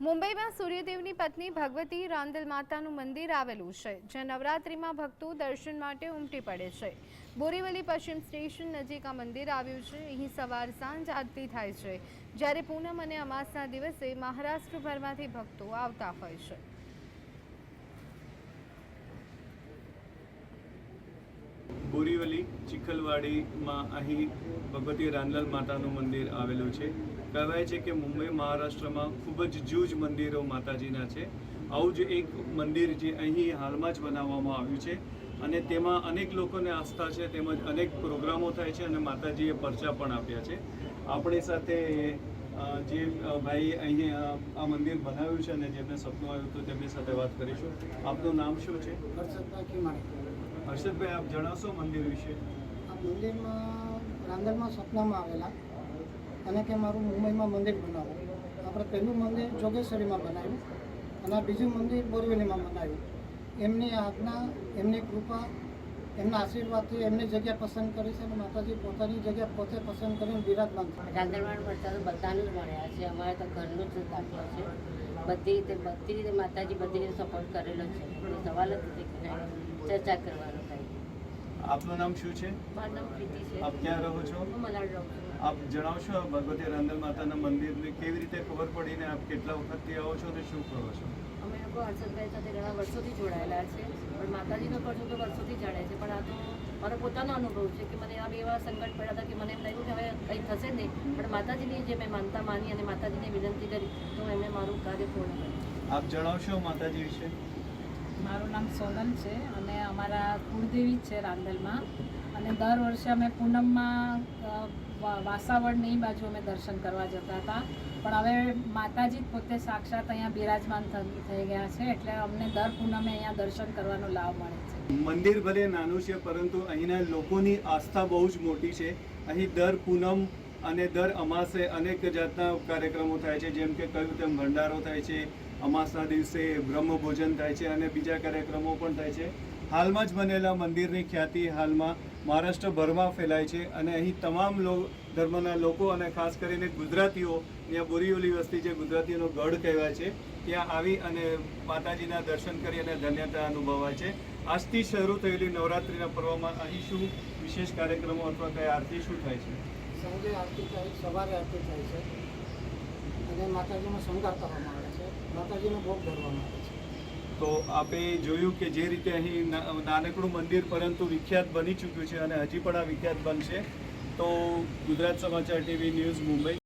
મુંબઈમાં સૂર્યદેવની પત્ની ભગવતી રાંદલ માતાનું મંદિર આવેલું છે, જ્યાં નવરાત્રિમાં ભક્તો દર્શન માટે ઉમટી પડે છે. બોરીવલી પશ્ચિમ સ્ટેશન નજીક આ મંદિર આવ્યું છે. અહીં સવાર સાંજ આરતી થાય છે. જ્યારે પૂનમ અને અમાસના દિવસે મહારાષ્ટ્રભરમાંથી ભક્તો આવતા હોય છે. બોરીવલી ચિખલવાડીમાં અહીં ભગવતી રાનલાલ માતાનું મંદિર આવેલું છે. કહેવાય છે કે મુંબઈ મહારાષ્ટ્રમાં ખૂબ જ જૂજ મંદિરો માતાજીના છે. આવું જ એક મંદિર જે અહીં હાલમાં જ બનાવવામાં આવ્યું છે અને તેમાં અનેક લોકોને આસ્થા છે, તેમજ અનેક પ્રોગ્રામો થાય છે અને માતાજીએ પરચા પણ આપ્યા છે. આપણી સાથે જે ભાઈ અહીં આ મંદિર બનાવ્યું છે અને જેમને સપનું આવ્યું હતું તેમની સાથે વાત કરીશું. આપનું નામ શું છે? કિમાણી હર્ષદભાઈ, આપ જણાવશો મંદિર વિશે? આ મંદિરમાં રાંદરમાં સપનામાં આવેલા. અને કે મારું મુંબઈમાં મંદિર બનાવો. આપણે પહેલું મંદિર જોગેશ્વરીમાં બનાવ્યું. અને બીજું મંદિર બોરવેલીમાં બનાવ્યું. એમની આજ્ઞા, એમની કૃપા એમના આશીર્વાદથી એમની જગ્યા પસંદ કરી છે અને માતાજી પોતાની જગ્યા પોતે પસંદ કરીને બિરાજમાન છે. રાંધણવાડ તો બધાનું જ મળ્યા છે. અમારે તો ઘરનું જ દાખલો છે. બધી રીતે બધી રીતે માતાજી બધી રીતે સપોર્ટ કરેલો છે. સવાલ જ નથી ચર્ચા કરવાનો કાંઈ. આપનું નામ શું છે? આપ ક્યાં રહો છો? આપ જણાવશો ભગવતી રાંદલ માતાના મંદિરની કેવી રીતે ખબર પડીને આપ કેટલા વખતથી આવો છો અને શું કરો છો? અમે લોકો હર્ષદભાઈ સાથે ઘણા વર્ષોથી જોડાયેલા છે પણ માતાજીનો કરશું તો વર્ષોથી જાણે છે પણ આ તો મારો પોતાનો અનુભવ છે કે મને આ બી એવા સંકટ પડ્યા હતા કે મને એમ લાગ્યું કે હવે કંઈ થશે જ નહીં. પણ માતાજીની જે મેં માનતા માની અને માતાજીને વિનંતી કરી તો એમણે મારું કાર્ય પૂર્ણ કર્યું. આપ જણાવશો માતાજી વિશે? મારું નામ સોનલ છે અને અમારા કુળદેવી છે રાંદલમાં અને દર વર્ષે અમે પૂનમમાં વાસાવળની બાજુ અમે દર્શન કરવા જતા હતા. પણ હવે માતાજી પોતે સાક્ષાત અહીંયા બિરાજમાન થઈ ગયા છે, એટલે અમને દર પૂનમે અહીંયા દર્શન કરવાનો લાભ મળે છે. મંદિર ભલે નાનું છે, પરંતુ અહીંના લોકોની આસ્થા બહુ જ મોટી છે. અહીં દર પૂનમ અને દર અમાસે અનેક જાતના કાર્યક્રમો થાય છે, જેમ કે કહ્યું તેમ ભંડારો થાય છે, અમાસના દિવસે બ્રહ્મ ભોજન થાય છે અને બીજા કાર્યક્રમો પણ થાય છે. હાલમાં જ બનેલા મંદિરની ખ્યાતિ હાલમાં મહારાષ્ટ્રભરમાં ફેલાય છે અને અહીં તમામ ધર્મના લોકો અને ખાસ કરીને ગુજરાતીઓ ત્યાં બોરીઓલી વસ્તી જે ગુજરાતીઓનો ગઢ કહેવાય છે, ત્યાં આવી અને માતાજીના દર્શન કરી અને ધન્યતા અનુભવાય છે. આજથી શરૂ થયેલી નવરાત્રિના પર્વમાં અહીં શું વિશેષ કાર્યક્રમો અથવા કઈ આરતી શું થાય છે? સાંજે આરતી થાય, સવારે આરતી થાય છે. અને માતાજીનો શણગાર કરવામાં આવે છે. માતાજીનો ભોગ ધરવામાં આવે છે. તો આપે જોયું કે જે રીતે અહીં નાનકડું મંદિર પરંતુ વિખ્યાત બની ચૂક્યું છે અને હજી પણ આ વિખ્યાત બનશે. તો ગુજરાત સમાચાર ટીવી ન્યૂઝ મુંબઈ